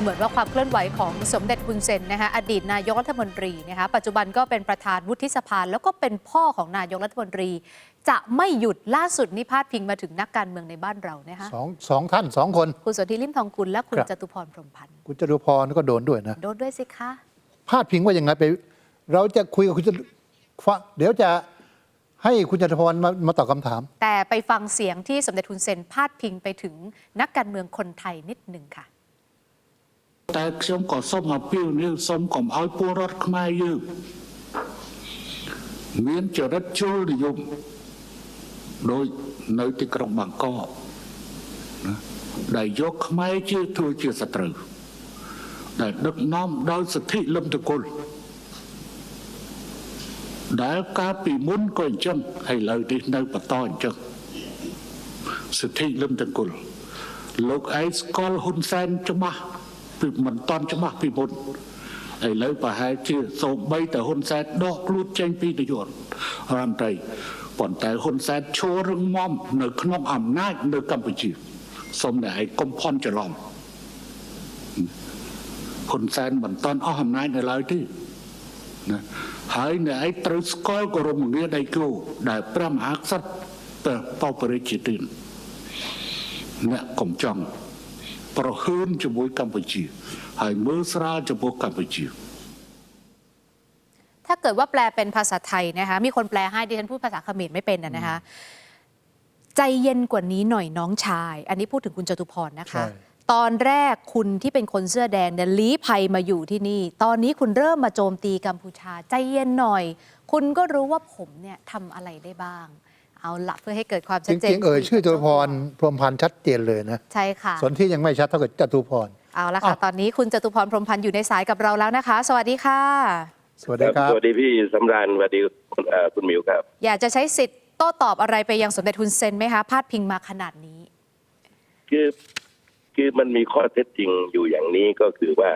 เหมือนว่าความเคลื่อนไหวของสมเด็จฮุนเซนนะคะอดีตนายกรัฐมนตรีนะคะปัจจุบันก็เป็นประธานวุฒิสภาแล้วก็เป็นพ่อของนายกรัฐมนตรี จะไม่หยุดล่าสุดนี่พาดพิงมาถึงนักการเมืองในบ้านเรานะคะสองสองท่านสองคน คุณสนธิลิมทองกุลและคุณครับ จตุพรพรหมพันธ์คุณจตุพรก็โดนด้วยนะ โดนด้วยสิคะ พาดพิงว่ายังไงไป เราจะคุยกับคุณจตุฟังเดี๋ยวจะให้คุณจตุพรมามาตอบคำถาม แต่ไปฟังเสียงที่สมเด็จฮุนเซนพาดพิงไปถึงนักการเมืองคนไทยนิดหนึ่งค่ะ តែខ្ញុំក៏សូមអំពាវនាវសូមកុំឲ្យពលរដ្ឋខ្មែរយើងមានចរិតជ្រុលនិយមដោយនៅទីក្រុងបាងកកណាដែលយកខ្មែរជាធ្វើជាសត្រូវដែលដឹកនាំដោយសិទ្ធិលំតគុលដែលកាលពីមុនក៏អញ្ចឹងហើយឥឡូវនេះនៅបន្តអញ្ចឹងសិទ្ធិលំតគុលលោកឯងស្គាល់ហ៊ុនសែនច្បាស់ ពីមិនតន់ច្បាស់ពីមុនឥឡូវប្រហែលជាសូម្បីតែហ៊ុនសែនដកខ្លួនចេញពីនយោបាយរដ្ឋមន្ត្រីប៉ុន្តែហ៊ុនសែនឈររឹងមាំនៅក្នុងអំណាចនៅកម្ពុជាសូមតែឯងកុំភ័ន្តច្រឡំហ៊ុនសែនមិនតន់អស់អំណាចនៅឡើយទេណាហើយអ្នកឯងត្រូវស្គាល់គោរមងារដៃគោដែលព្រះមហាក្សត្រព្រះបបរិជាទានអ្នកកុំចង់ ប្រហើនជាមួយកម្ពុជា ហើយមើលស្រាលចំពោះកម្ពុជា ถ้าเกิดว่าแปลเป็นภาษาไทยนะคะ มีคนแปลให้ดิฉันพูดภาษาเขมรไม่เป็นนะนะคะ ใจเย็นกว่านี้หน่อยน้องชาย อันนี้พูดถึงคุณจตุพรนะคะ ใช่ ตอนแรกคุณที่เป็นคนเสื้อแดงเนี่ยลี้ภัยมาอยู่ที่นี่ ตอนนี้คุณเริ่มมาโจมตีกัมพูชา ใจเย็นหน่อย คุณก็รู้ว่าผมเนี่ยทำอะไรได้บ้าง เอาละเพื่อให้เกิดความจชัดเจนริงๆเอ่ยชื่อจตุพรพรหมพันธ์ชัดเจนเลยนะใช่ค่ะส่วนที่ยังไม่ชัดเท่ากับจตุพร เอาละค่ะ อ้าว ตอนนี้คุณจตุพรพรหมพันธ์อยู่ในสายกับเราแล้วนะคะ สวัสดีค่ะ สวัสดีครับ สวัสดีพี่สำราญสวัสดีคุณเอ่อคุณหมิวครับ อยากจะใช้สิทธิ์โต้ตอบอะไรไปยังสมเด็จฮุนเซนไหมคะพาดพิงมาขนาดนี้ คือคือมันมีข้อเท็จจริงอยู่อย่างนี้ก็คือว่า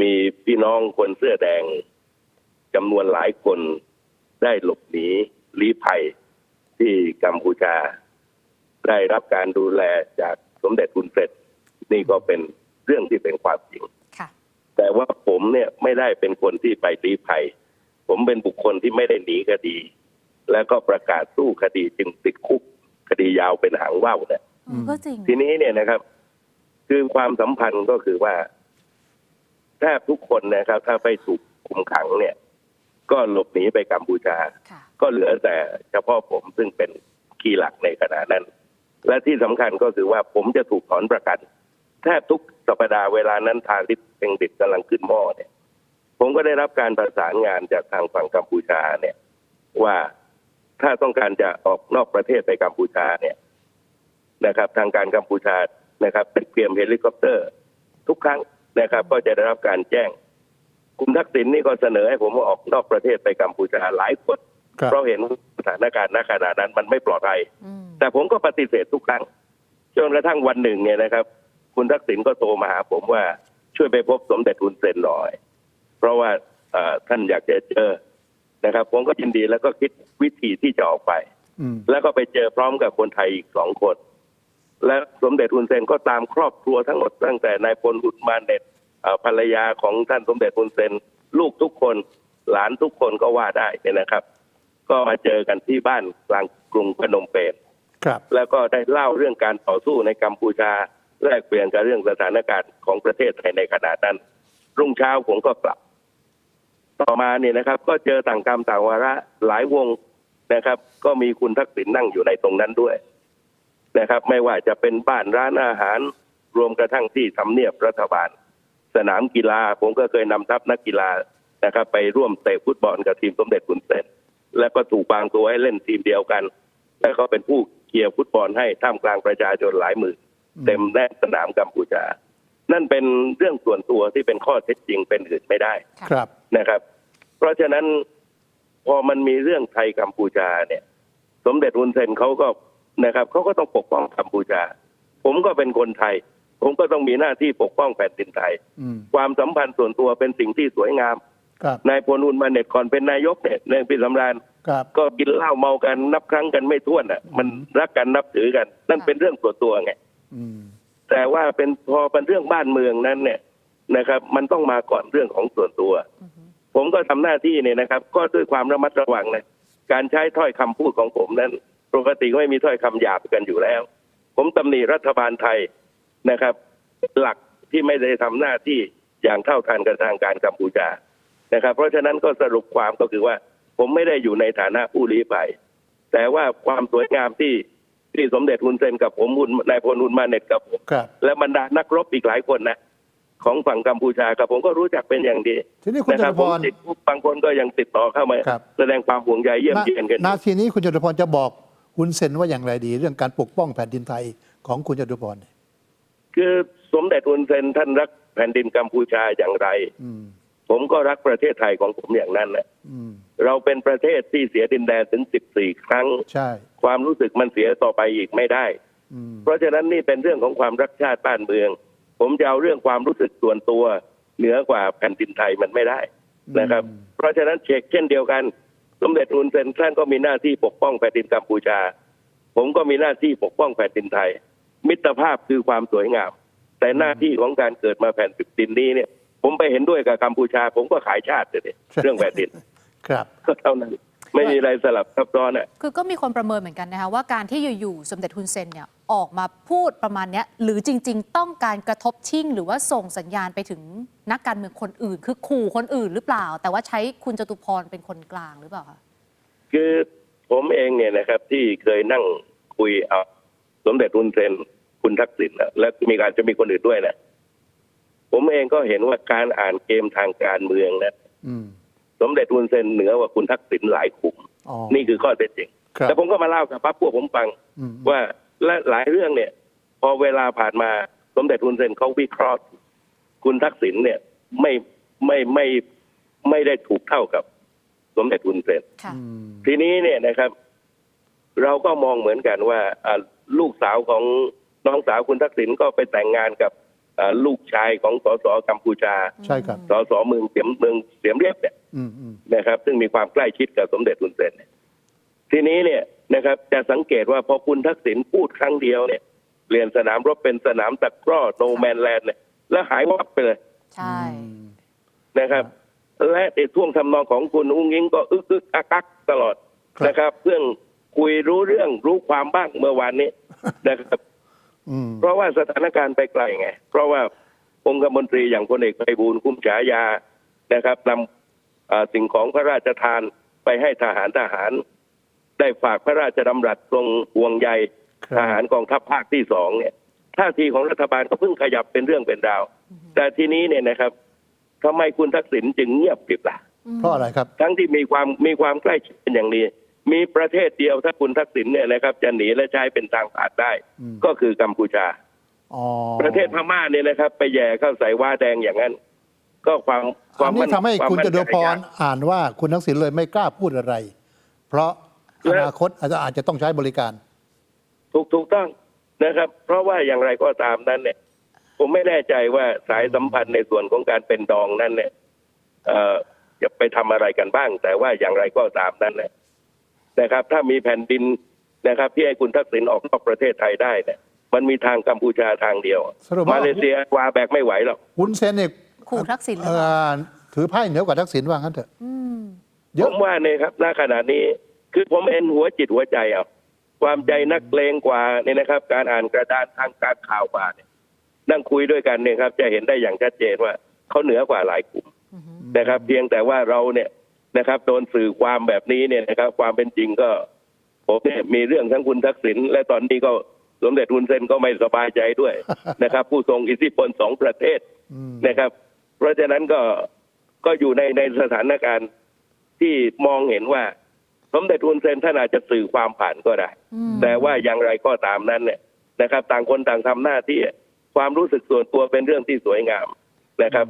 มีพี่น้องคนเสื้อแดงจำนวนหลายคนได้หลบหนีลี้ภัย ที่กัมพูชา ได้รับการดูแลจากสมเด็จคุณเสร็จนี่ก็เป็นเรื่องที่เป็นความจริงค่ะแต่ว่าผมเนี่ยไม่ได้เป็นคนที่ไปลี้ภัย ผมเป็นบุคคลที่ไม่ได้หนีคดี แล้วก็ประกาศสู้คดีจึงติดคุกคดียาวเป็นหางว่าวเนี่ยก็จริงทีนี้เนี่ยนะครับ คือความสัมพันธ์ก็คือว่าแทบทุกคนนะครับ ถ้าไปถูกคุมขังเนี่ย ก็หลบหนีไปกัมพูชา ค่ะ ก็เหลือแต่เฉพาะผมซึ่งเป็นคีย์หลักในขณะนั้น และที่สำคัญก็คือว่าผมจะถูกถอนประกัน แทบทุกสัปดาห์เวลานั้นทางที่เพลงดิดกำลังขึ้นหม้อเนี่ย ผมก็ได้รับการประสานงานจากทางฝั่งกัมพูชาเนี่ย ว่าถ้าต้องการจะออกนอกประเทศไปกัมพูชาเนี่ยนะครับ ทางการกัมพูชานะครับเป็นเตรียมเฮลิคอปเตอร์ ทุกครั้งนะครับ ก็จะได้รับการแจ้ง คุณทักษิณนี่ก็เสนอให้ผมออกนอกประเทศไปกัมพูชาหลายคนครับ เพราะเห็นสถานการณ์ณขณะนั้นมันไม่ปลอดภัย อืมแต่ผมก็ปฏิเสธทุกครั้งจนกระทั่งวันหนึ่งเนี่ยนะครับ คุณทักษิณก็โทรมาหาผมว่าช่วยไปพบสมเด็จทุนเซนหน่อย เพราะว่าเอ่อท่านอยากจะเจอนะครับ ผมก็ยินดีแล้วก็คิดวิธีที่จะออกไป อืม แล้วก็ไปเจอพร้อมกับคนไทยอีกสองคน และสมเด็จฮุนเซนก็ตามครอบครัวทั้งหมดตั้งแต่นายพลอุดมาเน็ตเอ่อ ภรรยาของท่านสมเด็จฮุนเซนลูกทุกคนหลานทุกคนก็ว่าได้เนี่ยนะครับ ก็มาเจอกันที่บ้านกลางกรุงพนมเปญครับ แล้วก็ได้เล่าเรื่องการต่อสู้ในกัมพูชาแลกเปลี่ยนกับเรื่องสถานการณ์ของประเทศไทยในขณะนั้น รุ่งเช้าผมก็กลับ ต่อมาเนี่ยนะครับ ก็เจอต่างกรรมต่างวาระหลายวงนะครับ ก็มีคุณทักษิณนั่งอยู่ในตรงนั้นด้วยนะครับ ไม่ว่าจะเป็นบ้านร้านอาหาร รวมกระทั่งที่ทำเนียบรัฐบาล สนามกีฬา ผมก็เคยนำทัพนักกีฬานะครับ ไปร่วมเตะฟุตบอลกับทีมสมเด็จคุณเซนแล้วก็ถูกบางตัวให้เล่นทีมเดียวกัน แล้วก็เป็นผู้เคลียร์ฟุตบอลให้ท่ามกลางประชาชนหลายหมื่นเต็มแน่นสนามกัมพูชา นั่นเป็นเรื่องส่วนตัวที่เป็นข้อเท็จจริงเป็นอื่นไม่ได้ครับนะครับ เพราะฉะนั้นพอมันมีเรื่องไทยกัมพูชาเนี่ย สมเด็จฮุนเซนเขาก็นะครับเขาก็ต้องปกป้องกัมพูชา ผมก็เป็นคนไทย ผมก็ต้องมีหน้าที่ปกป้องแผ่นดินไทยอืมความสัมพันธ์ส่วนตัวเป็นสิ่งที่สวยงามครับนายพลอุนมาเน็ตก่อนเป็นนายกเนี่ยในปีสำราญครับก็กินเหล้าเมากันนับครั้งกันไม่ถ้วนอะ มันรักกันนับถือกัน นั่นเป็นเรื่องส่วนตัวไงอืมแต่แต่ว่าเป็นพอเป็นเรื่องบ้านเมืองนั้นเนี่ยนะครับ มันต้องมาก่อนเรื่องของส่วนตัว ผมก็ทำหน้าที่เนี่ยนะครับ ก็ด้วยความระมัดระวังนะการใช้ถ้อยคำพูดของผมนั้น ปกติก็ไม่มีถ้อยคำหยาบกันอยู่แล้ว ผมตำหนิรัฐบาลไทย นะครับ หลักที่ไม่ได้ทำหน้าที่อย่างเท่าทันกับทางการกัมพูชานะครับ เพราะฉะนั้นก็สรุปความก็คือว่า ผมไม่ได้อยู่ในฐานะผู้ลี้ภัยแต่ว่าความสวยงามที่ที่สมเด็จฮุนเซนกับผมหุนนายพลฮุนมาเน็ตกับผมครับและบรรดานักรบอีกหลายคนนะของฝั่งกัมพูชากับผมก็รู้จักเป็นอย่างดีทีนี้คุณนะจครัตุผพมรติดคุกบางคนก็ยังติดต่อเข้ามาครับแสดงความห่วงใยเยี่ยมเยียนกันนาทีนี้คุณจตุพรจะบอกคุณเซนว่าอย่างไรดี เรื่องการปกป้องแผ่นดินไทยของคุณจตุพรเนี่ย คือสมเด็จฮุนเซนท่านรักแผ่นดินกัมพูชาอย่างไรอืมผมก็รักประเทศไทยของผมอย่างนั้นนะอืมเราเป็นประเทศที่เสียดินแดนถึง 14 ครั้งใช่ความรู้สึกมันเสียต่อไปอีกไม่ได้อืมเพราะฉะนั้นนี่เป็นเรื่องของความรักชาติบ้านเมือง ผมจะเอาเรื่องความรู้สึกส่วนตัว เหนือกว่าแผ่นดินไทยมันไม่ได้นะครับ เพราะฉะนั้นเช็คเช่นเดียวกัน สมเด็จฮุนเซนท่านก็มีหน้าที่ปกป้องแผ่นดินกัมพูชา ผมก็มีหน้าที่ปกป้องแผ่นดินไทย มิตรภาพคือความสวยงาม แต่หน้าที่ของการเกิดมาแผ่นดินนี้เนี่ย ผมไปเห็นด้วยกับกัมพูชา ผมก็ขายชาติเลยเรื่องแผ่นดินครับก็เท่านั้นไม่มีอะไรสลับซับซ้อนอะคือก็มีคนประเมินเหมือนกันนะคะว่าการที่อยู่ๆสมเด็จฮุนเซนเนี่ยออกมาพูดประมาณเนี้ยหรือจริง ๆ ต้องการกระทบชิ่ง หรือว่าส่งสัญญาณไปถึงนักการเมืองคนอื่น คือขู่คนอื่นหรือเปล่า แต่ว่าใช้คุณจตุพรเป็นคนกลางหรือเปล่าคะคือผมเองเนี่ยนะครับที่เคยนั่งคุยเอาสมเด็จฮุนเซน คุณทักษิณนะและมีการจะมีคนอื่นด้วยนะผมเองก็เห็นว่าการอ่านเกมทางการเมืองนะอืมสมเด็จฮุนเซนเหนือกว่าคุณทักษิณหลายขุมอ๋อนี่คือข้อเท็จจริงครับแต่ผมก็มาเล่ากับพรรคพวกผมฟังอืมว่าและหลายเรื่องเนี่ย พอเวลาผ่านมาสมเด็จฮุนเซนเขาวิเคราะห์ คุณทักษิณเนี่ยไม่ไม่ไม่ไม่ได้ถูกเท่ากับสมเด็จฮุนเซนค่ะอืมทีนี้เนี่ยนะครับ เราก็มองเหมือนกันว่าอ่าลูกสาวของ น้องสาวคุณทักษิณก็ไปแต่งงานกับอ่าลูกชายของสสกัมพูชาใช่ครับสสเมืองเสียมเมืองเสียมเรียบเนี่ยอืมอืมนะครับ ซึ่งมีความใกล้ชิดกับสมเด็จฮุนเซนเนี่ยทีนี้เนี่ยนะครับ จะสังเกตว่าพอคุณทักษิณพูดครั้งเดียวเนี่ยเปลี่ยนสนามรบเป็นสนามตะกร้อโนแมนแลนด์เนี่ยแล้วหายวับไปเลยใช่นะครับ และในท่วงทำนองของคุณอุ้งอิงก็อึกอึกอักอักตลอดครับนะครับ เพื่องคุยรู้เรื่องรู้ความบ้างเมื่อวานนี้นะครับอืม เพราะว่าสถานการณ์ไปไกลไง เพราะว่าองค์กรมนตรีอย่างพลเอกไพบูลย์คุ้มฉายานะครับนำอ่าสิ่งของพระราชทานไปให้ทหารทหาร ได้ฝากพระราชดำรัสทรงห่วงใยครับทหารกองทัพภาคที่สองเนี่ยท่าทีของรัฐบาลก็เพิ่งขยับเป็นเรื่องเป็นราว แต่ทีนี้เนี่ยนะครับทำไมคุณทักษิณจึงเงียบกริบล่ะ เพราะอะไรครับ ทั้งที่มีความมีความใกล้ชิดเป็นอย่างดี มีประเทศเดียวถ้าคุณทักษิณเนี่ยนะครับจะหนีและใช้เป็นทางผ่านได้ อืม ก็คือกัมพูชา อ๋อประเทศพม่าเนี่ยนะครับ ไปแย่เข้าใส่ว่าแดงอย่างนั้น ก็ความคอัวามนนี้ทำให้วามคุณมั่นจตุพรใจอ่านว่าคุณทักษิณเลยไม่กล้าพูดอะไร เพราะอและนาคตอาจจะอาจจะต้องใช้บริการ ถูกถูกต้องนะครับ เพราะว่าอย่างไรก็ตามนั้นเนี่ย ผมไม่แน่ใจว่าสายสัมพันธ์ในส่วนของการเป็นดองนั้นเนี่ยเอ่อจะไปทำอะไรกันบ้าง แต่ว่าอย่างไรก็ตามนั้นเนี่ย นะครับ ถ้ามีแผ่นดินนะครับ ที่ให้คุณทักษิณออกนอกประเทศไทยได้เนี่ยมันมีทางกัมพูชาทางเดียว สรุปว่า มาเลเซียวาแบกไม่ไหวหรอก วุ้นเซนเนี่ยขู่ทักษิณหรือเอ่เปล่าอถือไพ่เหนือกว่าทักษิณว่างั้นเถอะ อืม เยผอะ มว่าเนี่ยครับณขณะนี้คือผมเอ็นหัวจิตหัวใจเอาความใจนักเลงกว่าเนี่ยนะครับ การอ่านกระดานทางการข่าวมาเนี่ยนั่งคุยด้วยกันเนี่ยครับ จะเห็นได้อย่างชัดเจนว่าเขาเหนือกว่าหลายกลุ่มนะครับ เพียงแต่ว่าเราเนี่ย นะครับโดนสื่อความแบบนี้เนี่ยนะครับ ความเป็นจริงก็ผมเนี่ยมีเรื่องทั้งคุณทักษิณและตอนนี้ก็สมเด็จทุนเซนก็ไม่สบายใจด้วยนะครับ ผู้ทรงอิทธิพลสองประเทศอืมนะครับ เพราะฉะนั้นก็ก็อยู่ในในสถานการณ์ที่มองเห็นว่า สมเด็จฮุนเซนท่านอาจจะสื่อความผ่านก็ได้อืมแต่ว่าอย่างไรก็ตามนั้นเนี่ยนะครับ ต่างคนต่างทำหน้าที่ความรู้สึกส่วนตัวเป็นเรื่องที่สวยงามนะครับ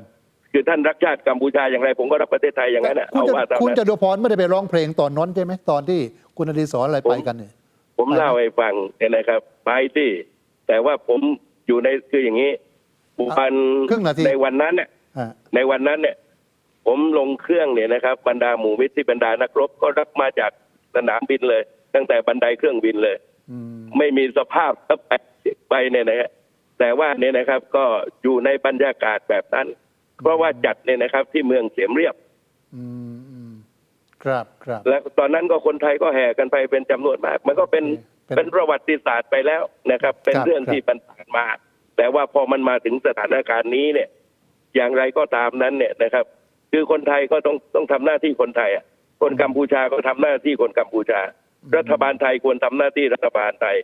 คือท่านรักชาติกัมพูชาอย่างไร ผมก็รักประเทศไทยอย่างนั้นนะคุณเอาจะว่าตามคุณนั้นจตุพรไม่ได้ไปร้องเพลงตอนนั้นใช่ไหมตอนที่คุณอดีศรอะไรไปกันเนี่ย ผมเล่าให้ฟังเนี่ยนะครับ ไปที่ แต่ว่าผมอยู่ในคืออย่างนี้วันครึ่งนาที ในวันนั้นเนี่ย อ่าในวันนั้นเนี่ย ผมลงเครื่องเนี่ยนะครับ บรรดาหมู่มิตรที่บรรดานักรบก็รับมาจากสนามบินเลย ตั้งแต่บันไดเครื่องบินเลย อืมไม่มีสภาพถ้าไปไปเนี่ยนะฮะแต่ว่าเนี่ยนะครับก็อยู่ในบรรยากาศแบบนั้น เพราะว่าจัดเนี่ยนะครับที่เมืองเสียมเรียบ อืมอืมครับครับ และตอนนั้นก็คนไทยก็แห่กันไปเป็นจำนวนมาก มันก็เป็นเป็นเป็นประวัติศาสตร์ไปแล้วนะครับ เป็นครับเรื่องครับ ที่มันผ่านมา แต่ว่าพอมันมาถึงสถานการณ์นี้เนี่ย อย่างไรก็ตามนั้นเนี่ยนะครับ คือคนไทยก็ต้องต้องทำหน้าที่คนไทยอะคนกัมพูชาก็ทำหน้าที่คนกัมพูชา รัฐบาลไทยควรทำหน้าที่รัฐบาลไทย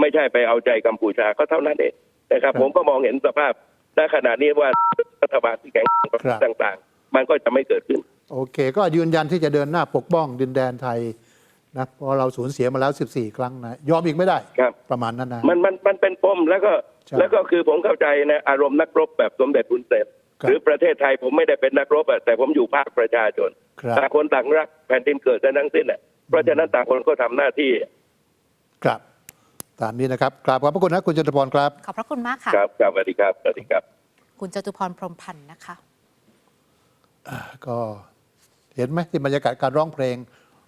ไม่ใช่ไปเอาใจกัมพูชาก็เท่านั้นเองนะครับ ผมก็มองเห็นสภาพณขณะนี้ว่ารั ฐบาลที่แข็งแกร่งต่างๆ มันก็จะไม่เกิดขึ้น โอเค ก็ยืนยันที่จะเดินหน้าปกป้องดินแดนไทยนะเพราะเราสูญเสียมาแล้ว 14 ครั้งนะยอมอีกไม่ได้ครับประมาณนั้นนะมันมันมันเป็นปมแล้วก็ใช่แล้วก็คือผมเข้าใจนะอารมณ์นักรบแบบสมเด็จคุณเซนครับหรือประเทศไทยผมไม่ได้เป็นนักรบอะแต่ผมอยู่ภาคประชาชนครับต่างคนต่างรักแผ่นดินเกิดกันทั้งสิ้นอะเพราะฉะนั้นต่างคนก็ทำหน้าที่ ครับตามนี้นะครับกราบขอบพระคุณนะคุณจตุพรครับ ขอบพระคุณมากค่ะ ครับครับสวัสดีครับสวัสดีครับ คุณจตุพรพรหมพันธ์นะคะก็เห็นไหมที่บรรยากาศการร้องเพลง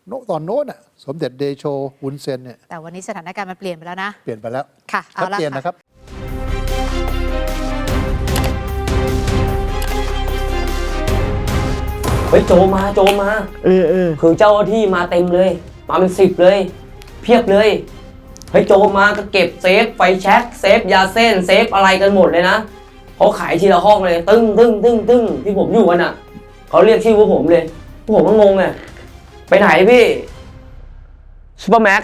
โนตอนโน้นน่ะสมเด็จเดโชวุนเซนเนี่ยแต่วันนี้สถานการณ์มันเปลี่ยนไปแล้วนะ เปลี่ยนไปแล้วค่ะเอาชัดละเจนค่ะนะครับเฮ้ยโจมมาโจมมาเออเออคือเจ้าหน้าที่มาเต็มเลย มาเป็นสิบเลย เพียบเลยเฮ้ยโจมมาก็เก็บเซฟไฟแช็กเซฟยาเส้นเซฟอะไรกันหมดเลยนะ เขาขายทีละห้องเลย ตึ้งตึ้งตึ้งตึ้งที่ผมอยู่กันอะเขาเรียกชื่อพวกผมเลยพวกผมก็งงไงไปไหนพี่ซูเปอร์แม็ก